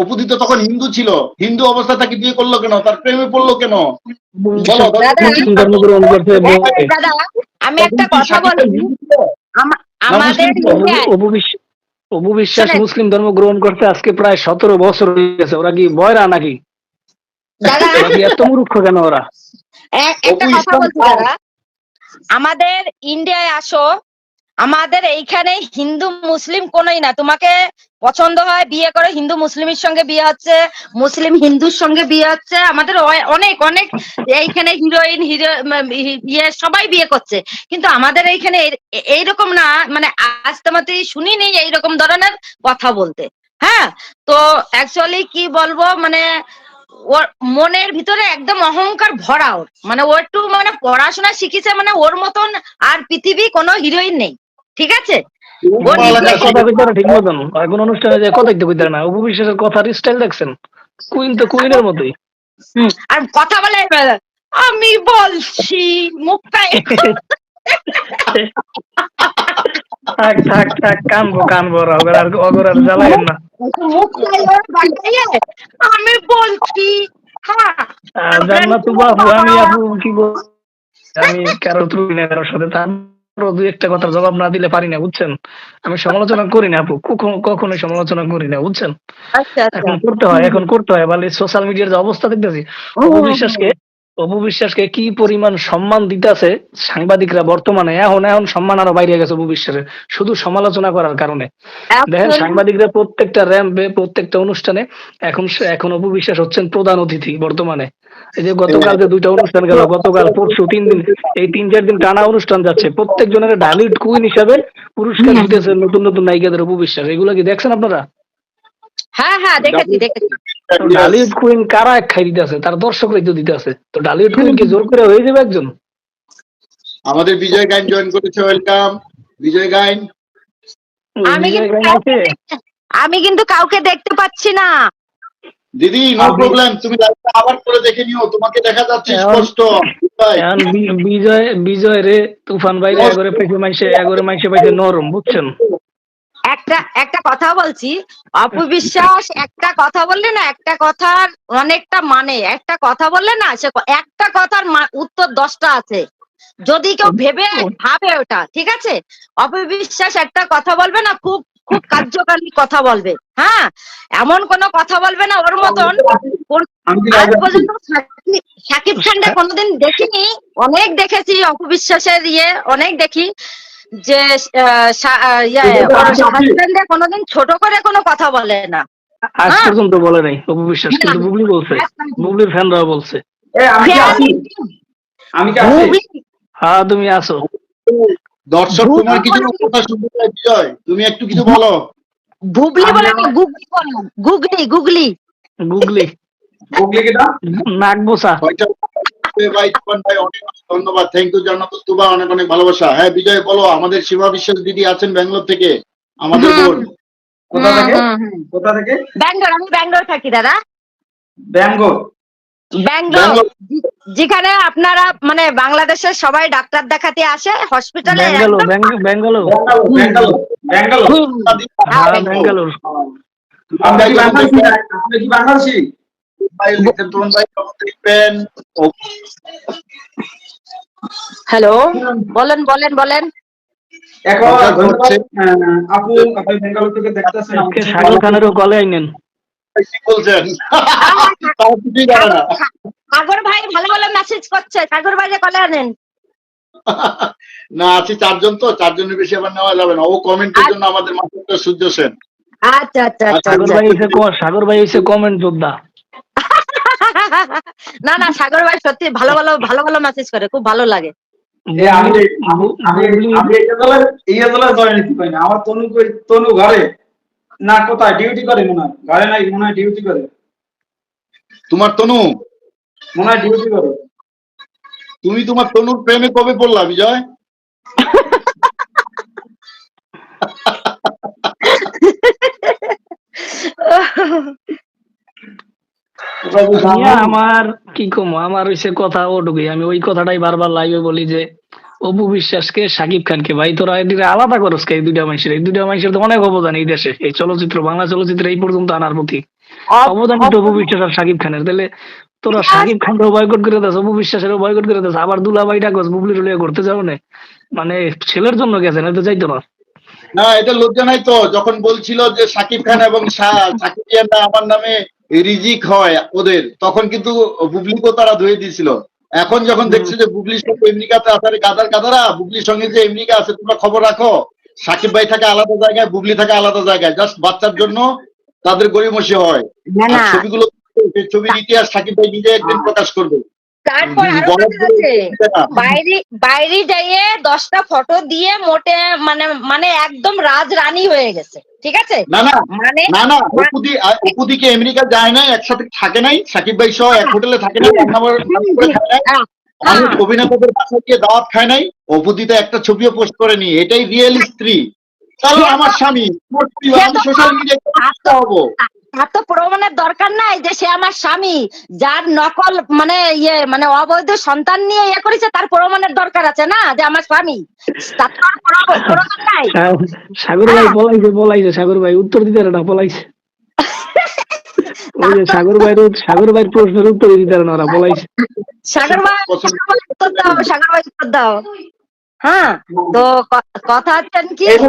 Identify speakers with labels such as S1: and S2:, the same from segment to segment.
S1: অপুদি তো তখন হিন্দু ছিল। হিন্দু অবস্থা তাকে বিয়ে করল কেন? তার প্রেমে পড়ল কেন?
S2: মুসলিম ধর্ম গ্রহণ করছে
S3: আমি একটা কথা বলি। আমা- আমাদের
S2: অপু বিশ্বাস। মুসলিম ধর্ম গ্রহণ করতে আজকে প্রায় সতেরো বছর হয়ে গেছে। ওরা কি বয়রা নাকি? এত মূর্খ কেন ওরা?
S3: একটা কথা বলছি দাদা। আমাদের ইন্ডিয়ায় আসো আমাদের এইখানে হিন্দু মুসলিম কোনই না। তোমাকে পছন্দ হয় বিয়ে করে, হিন্দু মুসলিমের সঙ্গে বিয়ে হচ্ছে, মুসলিম হিন্দুর সঙ্গে বিয়ে হচ্ছে। আমাদের অনেক অনেক এইখানে হিরোইন, হিরো ইয়ে সবাই বিয়ে করছে। কিন্তু আমাদের এইখানে এই- এইরকম না মানে আজ তোমাতে শুনিনি এইরকম ধরনের কথা বলতে। হ্যাঁ? তো অ্যাকচুয়ালি কি বলব মানে ওর মনের ভিতরে একদম অহংকার ভরা ওর। মানে ও একটু মানে পড়াশোনা শিখেছে মানে ওর মতন আর পৃথিবী কোনো হিরোইন নেই। ঠিক আছে?
S1: কথা।
S2: কইতে না ঠিক মতন। এখন অনুষ্ঠানে যে কথা কইতে কইতে না অপু কথার স্টাইল দেখছেন? কুইন তো কুইনের মতোই।
S3: আর কথা বলে আমি বলছি মুখটা
S2: থাক থাক থাক কানবো আর অগর না।
S3: আমি বলছি হ্যাঁ।
S2: জান্নাত আমি আপু কি বল আমি কারও ত্রুটি নেই কারোর সাথে তারপরও দুই একটা কথার জবাব না দিলে পারি না বুঝছেন? আমি সমালোচনা করি না আপু কখনো কখনোই সমালোচনা করি না বুঝছেন?
S3: আচ্ছা আচ্ছা।
S2: এখন করতে হয় এখন করতে হয় বলে সোশ্যাল মিডিয়ার যে অবস্থা দেখতেছি অপু বিশ্বাসকে অপু বিশ্বাসকে কি পরিমাণ সম্মান দিতেছে? সাংবাদিকরা বর্তমানে এখন এখন সম্মান আরও বাইরে গেছে অপু বিশ্বাসের। শুধু সমালোচনা করার কারণে। দেখেন সাংবাদিকরা প্রত্যেকটা র্যাম্পে প্রত্যেকটা অনুষ্ঠানে এখন এখন অপু বিশ্বাস হচ্ছেন প্রধান অতিথি বর্তমানে। এই যে গতকাল যে দুইটা অনুষ্ঠান গেল গতকাল পরশু তিন দিন এই তিন চার দিন টানা অনুষ্ঠান যাচ্ছে। প্রত্যেক জনের ঢালিউড কুইন হিসাবে পুরস্কার দিতেছে নতুন নতুন নায়িকাদের অপু বিশ্বাস। এগুলো কি দেখছেন আপনারা?
S3: হ্যাঁ হ্যাঁ দেখেছি দেখেছি।
S2: ডালিউড কুইন কারা খাই দিতেছে? তার দর্শকরাই তো দিতেছে। তো ডালিউড কুইন কি জোর করে হয়ে যাবে একজন?
S1: আমাদের বিজয় গাইন জয়েন করেছে ওয়েলকাম বিজয় গাইন।
S3: আমি কিন্তু কাউকে দেখতে- আমি কিন্তু কাউকে দেখতে পাচ্ছি না।
S1: দিদি নো প্রবলেম তুমি লাইভটা আবার করে দেখে নিও তোমাকে দেখা যাচ্ছে স্পষ্ট। ভাই,
S2: বিজয় বিজয় রে তুফান বাইরে এগরে পেছে মাইসে এগরে মাইসে পাইছে নরম বুঝছেন?
S3: একটা একটা কথা বলছি। অপবিশ্বাস একটা কথা বললে না একটা কথার অনেকটা মানে। একটা কথা বললে না সে একটা কথার উত্তর দশটা আছে। যদি কেউ ভেবে ভাবে ওটা ঠিক আছে? অপবিশ্বাস একটা কথা বলবে না খুব খুব কার্যকারী কথা বলবে। হ্যাঁ? এমন কোনো কথা বলবে না ওর মতন। আজ পর্যন্ত সাকিব- সাকিব খানটা কোনোদিন দেখিনি। অনেক দেখেছি অপবিশ্বাসের ইয়ে অনেক দেখি। যে আহ, ইয়ে, ওর হাজবেন্ডে কোনোদিন ছোট করে কোনো কথা বলে না।
S2: আজ
S3: হ্যাঁ।
S2: পর্যন্ত বলে নাই অপু বিশ্বাস কিন্তু বুবলি বলছে বুবলির ফ্যানরাও বলছে।
S4: আমি কি আছি? আমি কি আছি?
S3: Movie-
S2: হ্যাঁ তুমি আসো
S1: দর্শক তোমার কিছু কথা শুনতে চাই বিজয়। তুমি একটু কিছু বলো।
S3: বুবলি বলে না গুগলি বলো? গুগলি গুগলি।
S2: গুগলি।
S4: গুগলি
S2: নাক বোসা
S1: ভাই তুফান ভাই অনেক অনেক ধন্যবাদ। থ্যাংক ইউ জান্নাত তুবা অনেক অনেক ভালোবাসা। হ্যাঁ বিজয় বলো আমাদের সীমা বিশ্বাস দিদি আছেন ব্যাঙ্গালোর থেকে আমাদের বোন।
S4: কোথা থেকে?
S3: হুম, হুম, হুম।
S4: কোথা থেকে?
S3: ব্যাঙ্গালোর আমি ব্যাঙ্গালোর থাকি দাদা। ব্যাঙ্গালোর?
S1: ব্যাঙ্গালোর।
S3: যেখানে আপনারা মানে বাংলাদেশের সবাই ডাক্তার দেখাতে আসে হসপিটালে
S2: ব্যাঙ্গালোর ব্যাঙ্গালোর
S4: ব্যাঙ্গালোর।
S2: হ্যাঁ
S1: ভাই ভাই
S3: হ্যালো বলেন বলেন বলেন।
S4: আপু আপনি থেকে দেখতেছেন
S2: খানেরও আইনেন।
S1: ভাই না।
S3: সাগর ভাই ভালো ভালো মেসেজ করছে সাগর ভাই কলে আনেন।
S1: না আছি চারজন তো চারজনের বেশি আবার নেওয়া যাবে না। ও কমেন্টের জন্য আমাদের মাত্র সূর্য সেন।
S3: আচ্ছা আচ্ছা আচ্ছা
S2: সাগর
S3: আচ্ছা।
S2: ভাই হইছে ক- সাগর ভাই হইছে কমেন্ট যোদ্ধা।
S3: না না সাগর ভাই সত্যি ভালো ভালো ভালো ভালো মেসেজ করে খুব ভালো লাগে।
S4: আমি এই পারি না। আমার তনু তনু ঘরে? না কোথায়? ডিউটি করে মনে হয়। ঘরে নাই মনে হয় ডিউটি করে।
S1: তোমার তনু?
S4: মনে হয় ডিউটি করে।
S1: তুমি তোমার তনুর প্রেমে কবে পড়লা বিজয়?
S2: আমার কি কম আমার হইছে কথা ওটুকুই। আমি ওই কথাটাই বারবার লাইভে বলি যে অপু বিশ্বাসকে সাকিব খানকে ভাই তোরা এদিকে আলাদা করস এই দুইটা মানুষের? এই দুইটা মানুষের তো অনেক অবদান এই দেশে। এই চলচ্চিত্র বাংলা চলচ্চিত্র এই পর্যন্ত আনার প্রতি।
S3: অব-
S2: অবদানিত অপু বিশ্বাস আর সাকিব খানের। তাহলে তোরা সাকিব খানকেও বয়কট করে দেস অপু বিশ্বাসেরও বয়কট করে দেস। আবার দুলাভাই ডাকস বুবলি টুলিয়া ঘুরতে যাও না। মানে ছেলের জন্য গেছে না তো যাইতো না?
S1: না এটা লজ্জা নাই তো। যখন বলছিল যে সাকিব খান এবং সা- সাকিবিয়ানরা আমার নামে রিজিক হয় ওদের তখন কিন্তু বুবলিকেও তারা ধুয়ে দিয়েছিল। এখন যখন দেখছে যে বুবলির সঙ্গে এমনিকাতে আসারে গাদার গাদারা বুবলির সঙ্গে যে এমনিকা আছে তোমরা খবর রাখো। সাকিব ভাই থাকে আলাদা জায়গায় বুবলি থাকে আলাদা জায়গায়। জাস্ট বাচ্চার জন্য তাদের গরিমসি হয়।
S3: না না।
S1: ছবিগুলো সেই ছবির ইতিহাস সাকিব ভাই নিজে একদিন প্রকাশ করবে।
S3: তারপর আরও আছে। বাইরে বাইরে যাইয়ে দশটা ফটো দিয়ে মোটে মানে মানে একদম রাজ রানী হয়ে গেছে। ঠিক আছে?
S1: না না
S3: মানে
S1: না না অপুদি কি আমেরিকা যায় নাই একসাথে থাকে নাই সাকিব ভাই সহ এক হোটেলে থাকে না
S3: আহ,
S1: অভিনেতাদের বাসায় গিয়ে দাওয়াত খায় নাই অপুদিতে একটা ছবিও পোস্ট করেনি এটাই রিয়েল স্ত্রী। কারণ আমার স্বামী। আমি সোশ্যাল মিডিয়ায় হব
S3: তার তো প্রমাণের দরকার নাই যে সে আমার স্বামী যার নকল মানে ইয়ে মানে অবৈধ সন্তান নিয়ে ইয়ে করেছে তার প্রমাণের দরকার আছে না যে আমার স্বামী। তার তো আর প্রমাণ- নাই।
S2: সাগর ভাই পলাইছে পলাইছে সাগর ভাই উত্তর দিতে না বলাইছে ওই যে সাগর ভাইয়ের সাগর ভাইয়ের প্রশ্নের উত্তর দিতে না ওরা পলাইছে।
S3: সাগর ভাই সাগর ভাই উত্তর দাও সাগর ভাই উত্তর দাও। হ্যাঁ তো কথা হচ্ছেন কি?
S4: এই যে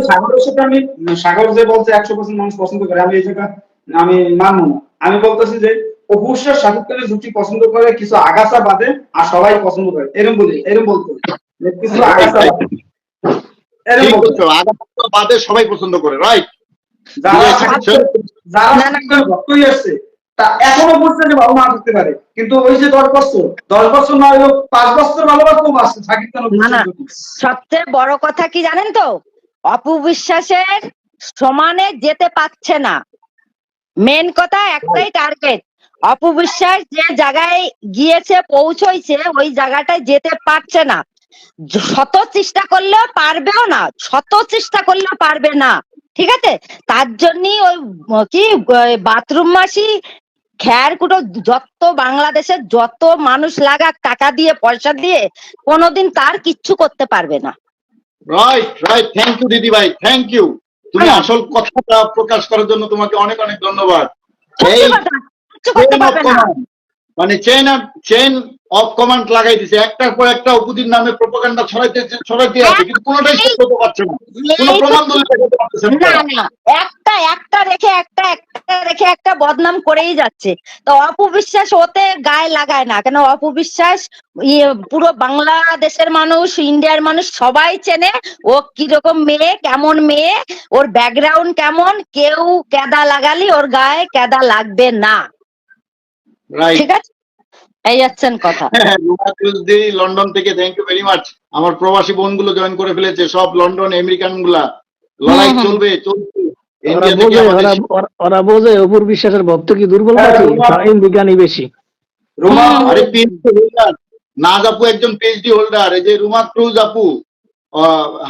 S4: আমি সাগর যে বলছে একশো পার্সেন্ট মানুষ পছন্দ করে আমি এই জায়গা আমি মানবো না। আমি বলতেছি যে অবশ্যই শাকিব খানের জুটি পছন্দ করে কিছু আগাছা বাদে আর সবাই পছন্দ করে। এরকম বলি এরকম বলতে কিছু আগাছা বাদে।
S1: সবাই পছন্দ করে রাইট
S4: যারা
S3: আচ্ছা।
S4: ভক্তই আসছে তা এখনও না করতে পারে। কিন্তু ওই যে দশ বছর দশ বছর নয় হোক পাঁচ বছর আসছে খান
S3: না, না। সবচেয়ে বড় কথা কি জানেন তো? সমানে যেতে পারছে না। মেন কথা একটাই টার্গেট অপু বিশ্বাস যে জায়গায় গিয়েছে পৌঁছইছে ওই জায়গাটায় যেতে পারছে না। শত চেষ্টা করলেও পারবেও না শত চেষ্টা করলেও পারবে না। ঠিক আছে? তার জন্যই ওই কি বাথরুম মাসি খ্যার কুটো যত বাংলাদেশের যত মানুষ লাগাক টাকা দিয়ে পয়সা দিয়ে কোনোদিন তার কিচ্ছু করতে পারবে না।
S1: রাইট রাইট থ্যাংক ইউ দিদি ভাই। থ্যাংক ইউ তুমি
S3: হ্যাঁ।
S1: আসল কথাটা প্রকাশ করার জন্য তোমাকে অনেক অনেক ধন্যবাদ। এই
S3: করতে পারবে না
S1: মানে chain of chain of command লাগাই দিছে। একটার পর একটা উপদিন নামে প্রোপাগান্ডা ছড়াইতে ছড়াইতে আছে কিন্তু কোনোটাই শেষ করতে পারছে না। কোনো প্রমাণ দেখাতে পারতেছে না।
S3: না না একটা একটা রেখে একটা একটা রেখে একটা বদনাম করেই যাচ্ছে। তো অপবিশ্বাস ওতে গায়ে লাগায় না। কেন অপবিশ্বাস ইয়ে পুরো বাংলাদেশের মানুষ ইন্ডিয়ার মানুষ সবাই চেনে ও কীরকম মেয়ে কেমন মেয়ে ওর ব্যাকগ্রাউন্ড কেমন কেউ কেদা লাগালি ওর গায়ে কেদা লাগবে না। ঠিক আছে? এই যাচ্ছেন কথা।
S1: লন্ডন থেকে থ্যাংক ইউ ভেরি মাচ আমার প্রবাসী বোনগুলো জয়েন করে ফেলেছে সব লন্ডন আমেরিকানগুলা লড়াই। চলবে চলবে।
S2: ওরা বোঝে অপুর বিশ্বাসের ভক্ত কি দুর্বল
S4: হ্যাঁ,
S2: তারাই বিজ্ঞানী বেশি।
S4: রোমা
S1: আরে পিএইচডি হোল্ডার নাজ আপু একজন পিএইচডি হোল্ডার এই যে রুমা ক্রুজ আপু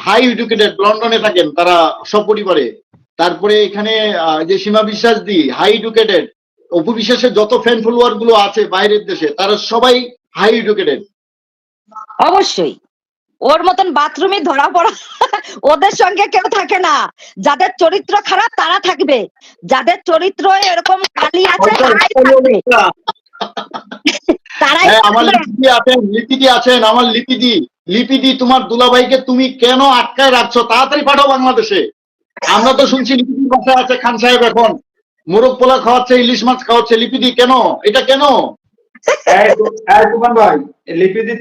S1: হাই এডুকেটেড লন্ডনে থাকেন তারা সপরিবারে তারপরে এখানে আহ, যে সীমা বিশ্বাস দি হাই এডুকেটেড বিশ্বাসের যত ফ্যান ফলোয়ারগুলো আছে বাইরের দেশে তারা সবাই হাই এডুকেটেড
S3: অবশ্যই। ওর মতন বাথরুমে ধরা পড়া ওদের সঙ্গে কেউ থাকে না। যাদের চরিত্র খারাপ তারা থাকবে। যাদের চরিত্র এরকম কালি আছে তারাই থাকবে।
S1: হ্যাঁ আমার লিপিদি আছেন লিপিদি আছেন আমার লিপিদি। লিপিদি তোমার দুলাভাইকে তুমি কেন আটকায় রাখছো? তাড়াতাড়ি পাঠাও বাংলাদেশে। আমরা তো শুনছি লিপিদির বাসায় আছে খান সাহেব এখন। মোরগ পোলা খাওয়াচ্ছে ইলিশ মাছ খাওয়াচ্ছে লিপিদি কেন? এটা কেন?
S4: ভাই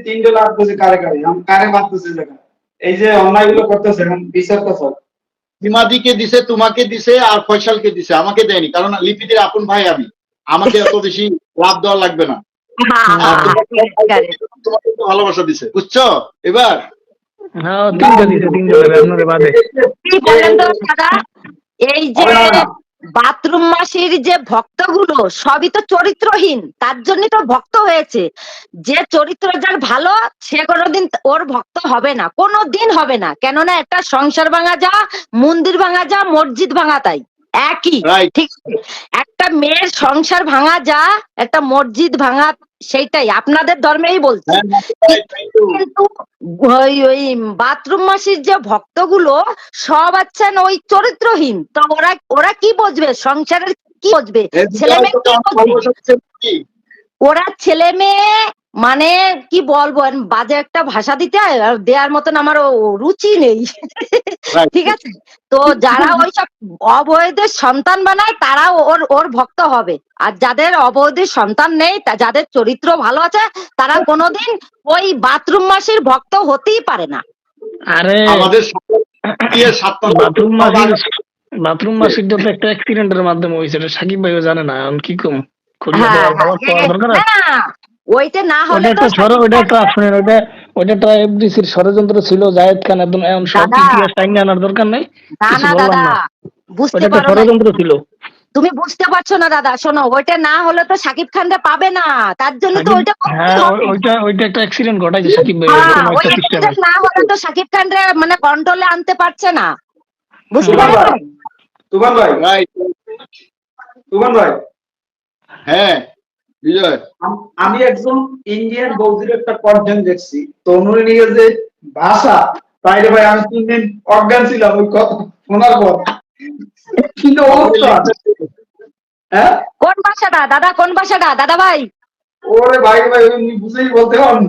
S4: তিনটে লাভ করছে কারে কারে? কারে এই যে অন্যায়গুলো করতেছে বিচার তো সব।
S1: হিমাদিকে দিছে তোমাকে দিছে আর ফয়সালকে দিছে আমাকে দেয়নি। কারণ লিপিদির আপন ভাই আমি। আমাকে এত বেশি লাভ দেওয়া লাগবে না।
S3: হ্যাঁ, হ্যাঁ,
S1: তো ভালোবাসা দিছে বুঝছ? এবার
S2: হ্যাঁ
S3: এই যে। বাথরুম মাসির যে ভক্তগুলো, সবই তো চরিত্রহীন, তার জন্যই তো ভক্ত হয়েছে। যে চরিত্র যার ভালো, সে কোনোদিন ওর ভক্ত হবে না, কোনোদিন হবে না। কেননা একটা সংসার ভাঙা যা মন্দির ভাঙা যা মসজিদ ভাঙা তাই। একই ঠিক একটা মেয়ের সংসার ভাঙা যা একটা মসজিদ ভাঙা সেইটাই আপনাদের ধর্মেই বলছি।
S1: হ্যাঁ ইউ
S3: কিন্তু ওই ওই বাথরুম মাসির যে ভক্তগুলো সব আছেন ওই চরিত্রহীন। তো ওরা ওরা কি বুঝবে? সংসারের কি বুঝবে? ছেলে মেয়ে? ওরা ছেলে মেয়ে মানে কি বলব বাজে একটা ভাষা দিতে হয় আর দেওয়ার মতন আমার রুচি নেই। ঠিক আছে? তো যারা ওইসব অবৈধের সন্তান বানায় তারা ওর ওর ভক্ত হবে। আর যাদের অবৈধের সন্তান নেই যাদের চরিত্র ভালো আছে তারা কোনোদিন ওই বাথরুম মাসির ভক্ত হতেই পারে না।
S2: আরে
S1: আমাদের সাথে দিয়ে সাতটা
S2: বাথরুম মাসির বাথরুম তো একটা অ্যাক্সিডেন্টের মাধ্যমে হয়েছে সাকিব ভাইও জানে না এখন কি কম? দরকার
S3: ওইটা না হলে তো
S2: ষড় ওটা একটা শুনেন ওটা ওটা একটা এফডিসির ষড়যন্ত্র ছিল জায়েদ খান একদম এমন সব ইতিহাস টাইনে আনার দরকার নাই
S3: না না দাদা। বুঝতে পারো না
S2: ষড়যন্ত্র ছিল।
S3: তুমি বুঝতে পারছ না দাদা শোনো ওইটা না হলে তো সাকিব খানটা পাবে না। তার জন্য তো
S2: সাকিব-
S3: ওইটা
S2: হ্যাঁ ওইটা ওইটা একটা অ্যাক্সিডেন্ট ঘটাইছে সাকিব ভাই
S3: হ্যাঁ,
S2: সিস্টেমে
S3: accident না হলে তো সাকিব খানরে মানে কন্ট্রোলে আনতে পারছে না। বুঝতে পারছ?
S4: ভাই। তুফান ভাই।
S1: রাইট
S4: ভাই।
S1: হ্যাঁ।
S4: আম- আমি একজন ইন্ডিয়ান বৌদির একটা কন্টেন্ট দেখছি। তো নিয়ে যে ভাষা তাইলে ভাই আমি তিন দিন অজ্ঞান ছিলাম ওই কথা শোনার পর। কিন্তু অবস্থা? হ্যাঁ?
S3: কোন ভাষাটা? দাদা কোন ভাষাটা? দাদা ভাই।
S4: ওরে ভাই ভাই উনি বুঝেই বলতে পারেন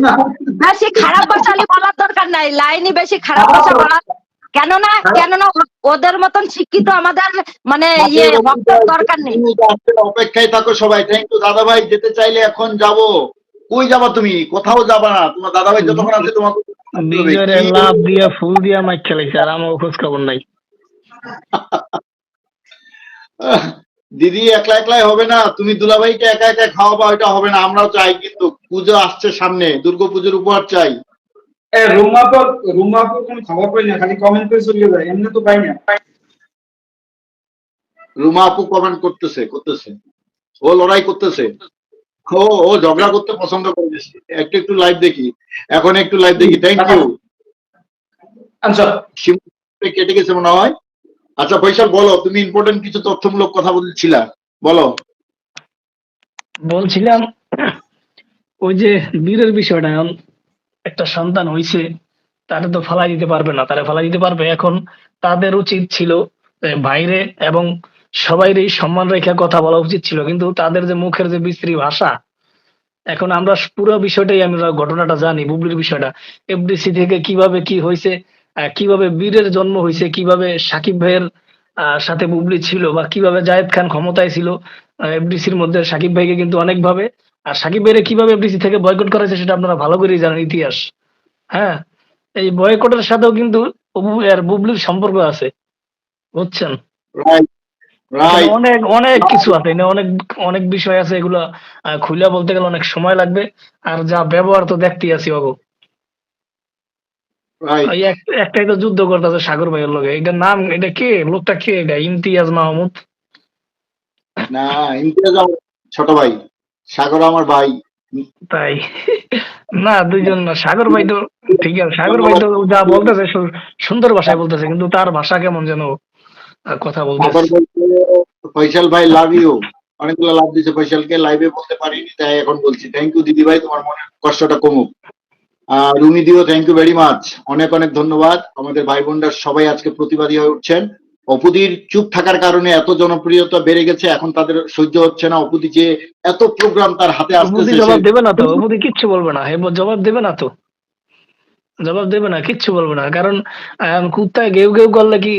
S4: না
S3: বেশি খারাপ ভাষা বলার দরকার নাই। লাইনই বেশি খারাপ ভাষা বলার কেননা কেননা ওদের মতন শিক্ষিত আমাদের মানে ইয়ে দরকার নেই।
S1: অপেক্ষায় থাকো সবাই। থ্যাংক ইউ দাদা ভাই যেতে চাইলে এখন যাব। কই যাবা তুমি? কোথাও যাবা না। তোমার দাদা ভাই যতক্ষণ আছে তোমাকে
S2: লাভ দিয়া ফুল দিয়া মাইক খেলাইছে আর আমার খোঁজ খবর নাই।
S1: দিদি একলা একলাই হবে না। তুমি দুলাভাইকে একা একা খাওয়াবা ওইটা হবে না। আমরাও চাই কিন্তু পুজো আসছে সামনে। দুর্গা পুজোর উপহার চাই।
S4: এ রুমাপুর রুমাপুর কোনো খবর পাই না খালি কমেন্ট করে চলে যায় এমনি তো পাই না।
S1: রুমা আপু কমেন্ট করতেছে করতেছে। ও লড়াই করতেছে। ও ও ঝগড়া করতে পছন্দ করে একটু একটু লাইভ দেখি। এখন একটু লাইভ দেখি। থ্যাংক ইউ
S4: আচ্ছা।
S1: কেটে গেছে মনে হয়। আচ্ছা ফৈসাল বলো তুমি ইম্পর্টেন্ট কিছু তথ্যমূলক কথা বলছিলা? বলো।
S2: বলছিলাম ওই যে বীরের বিষয়টা। একটা সন্তান হইছে, তারা তো ফালাই দিতে পারবে না। তারা ফালাই দিতে পারবে। এখন তাদের উচিত ছিল বাইরে এবং সবাইরই সম্মান রেখে কথা বলা উচিত ছিল। কিন্তু তাদের যে মুখের যে বিশ্রী ভাষা, এখন আমরা পুরো বিষয়টাই আমরা ঘটনাটা জানি, বুবলির বিষয়টা। এফডিসি থেকে কীভাবে কি হয়েছে কীভাবে বীরের জন্ম হয়েছে কীভাবে সাকিব ভাইয়ের সাথে বুবলি ছিল বা কীভাবে জায়েদ খান ক্ষমতায় ছিল এফডিসির মধ্যে সাকিব ভাইকে কিন্তু অনেকভাবে আর সাকিব ভাইরে কীভাবে এফডিসি থেকে বয়কট করা হয়েছে সেটা আপনারা ভালো করেই জানেন ইতিহাস। হ্যাঁ? এই বয়কটের সাথেও কিন্তু আর বুবলির সম্পর্ক আছে বুঝছেন? অনেক অনেক কিছু আছে অনেক অনেক বিষয় আছে এগুলো খুলে বলতে গেলে অনেক সময় লাগবে। আর যা ব্যবহার তো দেখতেই আছি বাবু এই একটাই তো যুদ্ধ করতেছে সাগর ভাইয়ের লগে। এটার নাম এটা কে? লোকটা কে এটা? ইমতিয়াজ মাহমুদ?
S1: না ইমতিয়াজ ছোট ভাই। সাগর আমার ভাই।
S2: তাই? না দুইজন না। সাগর ভাই তো ঠিক আছে। সাগর ভাই তো যা বলতেছে সুন্দর ভাষায় বলতেছে কিন্তু তার ভাষা কেমন যেন কথা বলতেছে
S1: বলছে ভাই লাভ ইউ অনেকগুলো লাভ দিছে ফৈসালকে লাইভে বলতে পারিনি তাই এখন বলছি। থ্যাংক ইউ দিদি ভাই তোমার মনের কষ্টটা কমুক। আহ, রুমি দিও থ্যাংক ইউ ভেরি মাচ অনেক অনেক ধন্যবাদ। আমাদের ভাই বোনরা সবাই আজকে প্রতিবাদী হয়ে উঠছেন। অপুদির চুপ থাকার কারণে এত জনপ্রিয়তা বেড়ে গেছে এখন তাদের সহ্য হচ্ছে না। অপুদি যে এত প্রোগ্রাম তার হাতে আসতেছে
S2: জবাব দেবে না তো মোদি কিচ্ছু বলবে না জবাব দেবে না তো। জবাব দেবে না কিচ্ছু বলবে না কারণ কুত্তায় গেউ গেউ করলে কি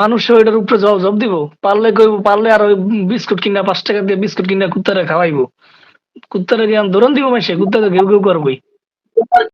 S2: মানুষ এটার উপরে জবাব জবাব দিব? পারলে কইব পারলে আর ওই বিস্কুট কিনা পাঁচ টাকা দিয়ে বিস্কুট কিনা কুত্তারে খাওয়াইবো। কুত্তারে কি আমি দৌড়ান দিব মাসে কুত্তা তো গেউ গেউ করবোই।